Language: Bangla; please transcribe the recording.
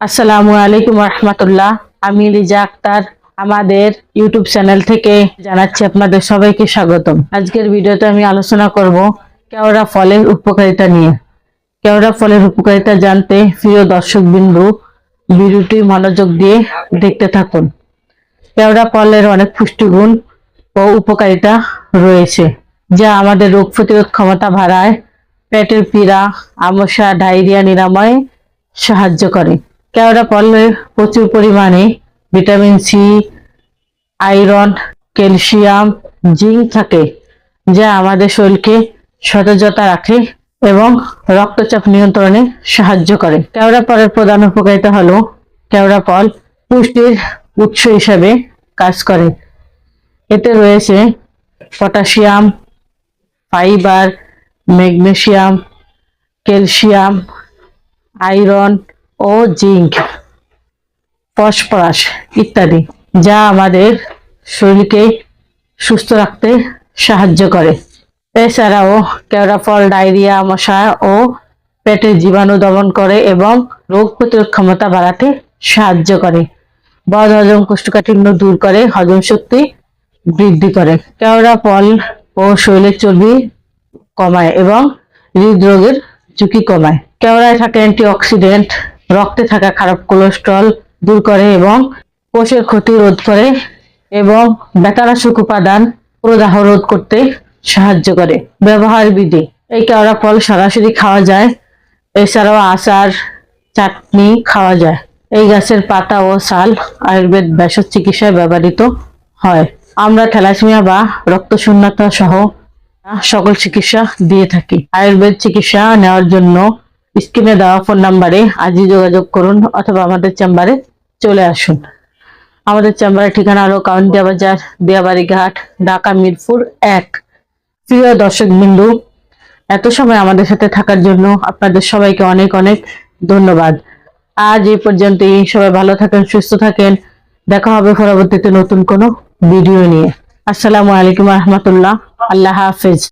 আসসালামু আলাইকুম রহমতুল্লাহ। আমি লিজা আক্তার, আমাদের ইউটিউব চ্যানেল থেকে জানাচ্ছি আপনাদের সবাইকে স্বাগতম। আজকের ভিডিওতে আমি আলোচনা করব কেওড়া ফলের উপকারিতা নিয়ে। কেওড়া ফলের উপকারিতা জানতে প্রিয় দর্শক বিন্দু ভিডিওটি মনোযোগ দিয়ে দেখতে থাকুন। কেওড়া ফলের অনেক পুষ্টিগুণ ও উপকারিতা রয়েছে, যা আমাদের রোগ প্রতিরোধ ক্ষমতা বাড়ায়, পেটের পীড়া আমসা ডায়রিয়া, নিরাময়ে সাহায্য করে। কেওড়া ফলে প্রচুর পরিমাণে vitamin C, iron, calcium, zinc থাকে, যা আমাদের শরীরকে সতেজতা রাখে এবং রক্তচাপ নিয়ন্ত্রণে সাহায্য করে। কেওড়া ফলের প্রধান উপকারিতা হলো কেওড়া ফল পুষ্টির উৎস হিসেবে কাজ করে। এতে রয়েছে potassium, fibre, magnesium, calcium, iron ও জিঙ্ক ফসফরাস ইত্যাদি, যা আমাদের শরীরকে সুস্থ রাখতে সাহায্য করে। এছাড়াও কেওড়া ফল ডায়রিয়া, মশা ও পেটের জীবাণু দমন করে এবং রোগ প্রতিরোধ ক্ষমতা বাড়াতে সাহায্য করে। বদ হজম কোষ্ঠকাঠিন্য দূর করে, হজম শক্তি বৃদ্ধি করে। কেওড়া ফল ও শরীরের চর্বি কমায় এবং হৃদরোগের ঝুঁকি কমায়। কেওড়ায় থাকে অ্যান্টিঅক্সিডেন্ট রক্তে থাকা খারাপ কোলেস্ট্রল দূর করে এবং কোষের ক্ষতি রোধ করে এবং বেতারাশক উপাদান প্রদাহ রোধ করতে সাহায্য করে। ব্যবহার বিধি, এই কেওড়া ফল সরাসরি খাওয়া যায়, এছাড়াও আচার, চাটনি খাওয়া যায়। এই গাছের পাতা ও ছাল আয়ুর্বেদ ভেষজ চিকিৎসায় ব্যবহৃত হয়। আমরা থ্যালাসেমিয়া বা রক্তশূন্যতা সহ সকল চিকিৎসা দিয়ে থাকি। আয়ুর্বেদ চিকিৎসা নেওয়ার জন্য স্ক্রিনে দেওয়া ফোন নাম্বারে আজই যোগাযোগ করুন অথবা আমাদের চেম্বারে চলে আসুন। আমাদের চেম্বারের ঠিকানা হলো কাউন্টিয়া বাজার দিয়াবাড়ি ঘাট ঢাকা মিরপুর এক। প্রিয় দর্শক বিন্দু, এত সময় আমাদের সাথে থাকার জন্য আপনাদের সবাইকে অনেক অনেক ধন্যবাদ। আজ এই পর্যন্তই। সবাই ভালো থাকেন, সুস্থ থাকেন। দেখা হবে পরবর্তীতে নতুন কোনো ভিডিও নিয়ে। আসসালামু আলাইকুম রহমতুল্লাহ। আল্লাহ হাফেজ।